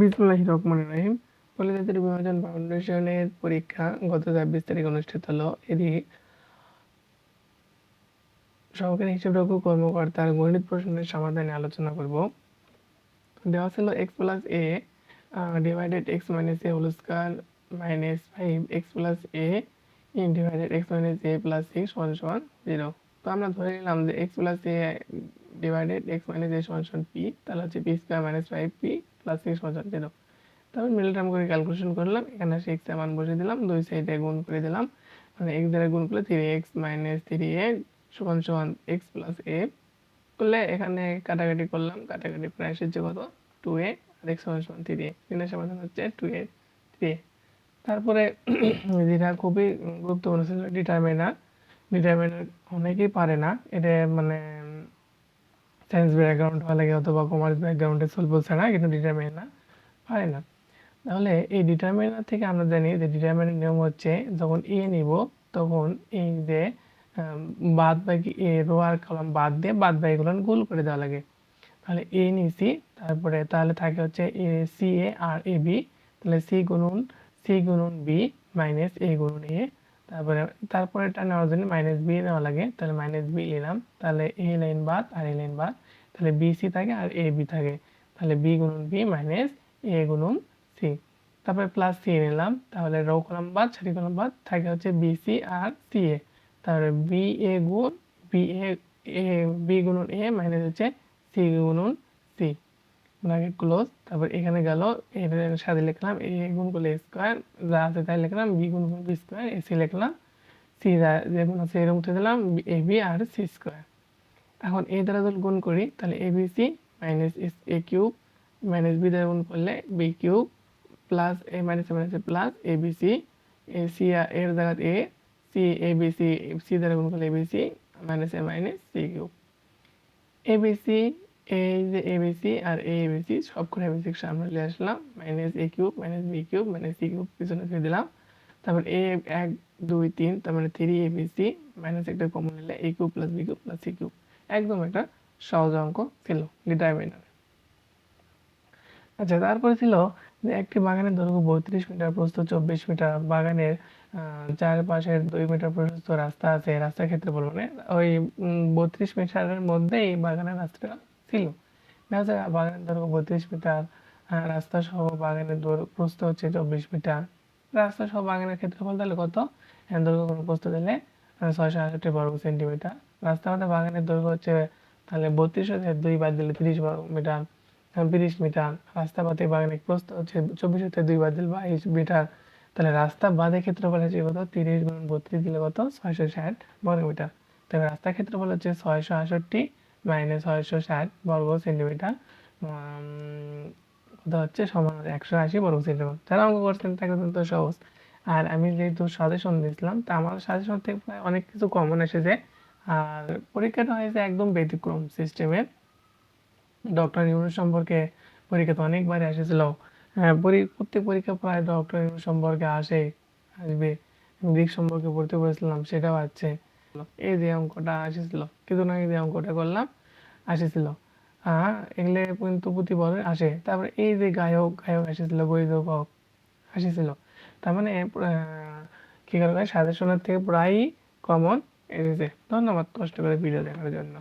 বিসমুল্লাহ রহমান রহিম। কলেজাতের বিভাজন ফাউন্ডেশনের পরীক্ষা গত ছাব্বিশ তারিখ অনুষ্ঠিত হলো। এরই সহকারী হিসাবরক্ষক কর্মকর্তার গণিত প্রশ্নের সমাধানে আলোচনা করব। দেওয়া ছিল X plus A divided X minus A whole square minus five X plus A in divided X minus A plus six সমান সমান জিরো তো আমরা ধরে নিলাম যে X plus A divided X minus A সমান সমান পি তাহলে হচ্ছে P square minus five P plus six সমান জিরো তারপর মিডল টার্ম করে ক্যালকুলেশন করলাম, এখানে আসে এক্স মান বসিয়ে দিলাম, দুই সাইডে গুণ করে দিলাম। মানে এক্স দ্বারা গুণ করলে three X minus three A সমান সমান এক্স প্লাস এ করলে এখানে কাটাকাটি করলাম, কাটাকাটি প্রায় এসেছে কত? টু এ আর এক্স সমান সমান থ্রি এ তিনের সমাধান হচ্ছে টু এ থ্রি এ তারপরে যেটা খুবই গুরুত্বপূর্ণ ছিল ডিটারমিনার ডিটারমিনার অনেকেই পারে না, এটা মানে সায়েন্স ব্যাকগ্রাউন্ড হওয়া লাগে অথবা কমার্স ব্যাকগ্রাউন্ডে সলভ ছাড়া, কিন্তু ডিটারমিনার পারে না। তাহলে এই ডিটারমিনার থেকে আমরা জানি যে ডিটারমিনার নিয়ম হচ্ছে যখন এ নিব, তখন এই যে বাদ বাকি এ রো আর কলম বাদ দিয়ে বাদ বাকিগুলো গোল করে দেওয়া লাগে। তাহলে এ নিছি, তারপরে তাহলে থাকে হচ্ছে এ সি এ আর এ বি তাহলে সি গুণন সি গুণন বি মাইনাস এ গুণন এ তারপরে তারপরে এটা নেওয়ার জন্য মাইনাস বি নেওয়া লাগে, তাহলে মাইনাস বি নিলাম, তাহলে এ লাইন বাদ আর এ লাইন বাদ, তাহলে বি সি থাকে আর এ বি থাকে, তাহলে বি গুণন বি মাইনাস এ গুণন সি তারপরে প্লাস সি নিলাম, তাহলে রো কলাম বাদ ছাড়ি কলাম বাদ, থাকে হচ্ছে বি সি আর সি এ তাহলে বি এ গুণ বি এ এ বি গুণন এ মাইনাস হচ্ছে সি গুণন সি ব্র্যাকেট ক্লোজ তারপর এখানে গেল এর সাথে লিখলাম এ গুণ করলে স্কোয়ার যা আছে তাই লিখলাম বি গুণ করলে বি স্কোয়ার এ সি লিখলাম সি যেমন আছে এরকম উঠে দিলাম এ বি আর সি স্কোয়ার এখন এ দ্বারা যদি গুণ করি, তাহলে A B C minus A cube minus B দ্বারা গুণ করলে B cube plus A minus A minus plus A B C A C এর জায়গা A C A B C C দ্বারা গুণ করলে A B C minus A minus C cube A B C এই যে এ বি সি আর A B C সব করে এ বি সি সামনে নিয়ে আসলাম। Minus A cube minus B cube minus C cube পিছনে ফেলে দিলাম। তারপর এ এক, দুই, তিন, তার মানে three A B C minus একটা কমন নিলে A cube plus B cube plus C cube একদম একটা সহজ অঙ্ক ছিল ডিটারমিনার আচ্ছা তারপরে ছিল যে একটি বাগানের দৈর্ঘ্য বত্রিশ মিটার, প্রস্থ চব্বিশ মিটার। বাগানের চারপাশের দুই মিটার প্রশস্ত রাস্তা আছে, রাস্তার ক্ষেত্রে বলব না। ওই বত্রিশ মিটারের মধ্যে এই বাগানের রাস্তাটা ছিল দেখা যায় বাগানের দৈর্ঘ্য বত্রিশ মিটার রাস্তা সহ বাগানের প্রস্থ হচ্ছে চব্বিশ মিটার। রাস্তা সহ বাগানের ক্ষেত্রফল তাহলে কত? দৈর্ঘ্য কোনো প্রস্থ দিলে ছয়শো আষট্টি বর্গ সেন্টিমিটার। রাস্তা মধ্যে বাগানের দৈর্ঘ্য হচ্ছে, তাহলে বত্রিশ হচ্ছে দুই বাদ দিলে তিরিশ বর্গ মিটার তিরিশ মিটার। রাস্তা বাদে বাগানের প্রস্থ হচ্ছে, চব্বিশ হচ্ছে দুই বাদ দিলে বাইশ মিটার। তাহলে রাস্তা বাদে ক্ষেত্রফল হচ্ছে কত? তিরিশ গুণ বত্রিশ দিলে কত? ছয়শো ষাট বর্গ মিটার। তবে রাস্তা ক্ষেত্রফল হচ্ছে ছয়শো আষট্টি মাইনাস ছয়শো ষাট বর্গ সেন্টিমিটার কত হচ্ছে? সমান একশো আশি বর্গ সেন্টিমিটার। যারা অঙ্ক করছেন, তাকে তো সহজ। আর আমি যেহেতু সাজেশন দিয়েছিলাম, তা আমার সাজেশন থেকে প্রায় অনেক কিছু কমন এসেছে। আর পরীক্ষাটা হয়েছে একদম ব্যতিক্রম সিস্টেমের ডক্টর ইউনুস সম্পর্কে পরীক্ষা তো অনেকবার এসেছিল হ্যাঁ প্রত্যেক পরীক্ষা প্রায় ডক্টর ইউনুস সম্পর্কে আসে, আসবে। গ্রিক সম্পর্কে পড়তে বলেছিলাম, সেটাও আছে। এই যে অঙ্কটা আসেছিল। কিছুদিন আগে যে অঙ্কটা করলাম, আসেছিল। হ্যাঁ এগুলো কিন্তু প্রতি বছর আসে। তারপরে এই যে গায়ক গায়ক আসেছিল বৈধক আসেছিল। তার মানে কি করে সাজেশনের থেকে প্রায়ই কমন এসেছে। ধন্যবাদ কষ্ট করে ভিডিও দেখার জন্য।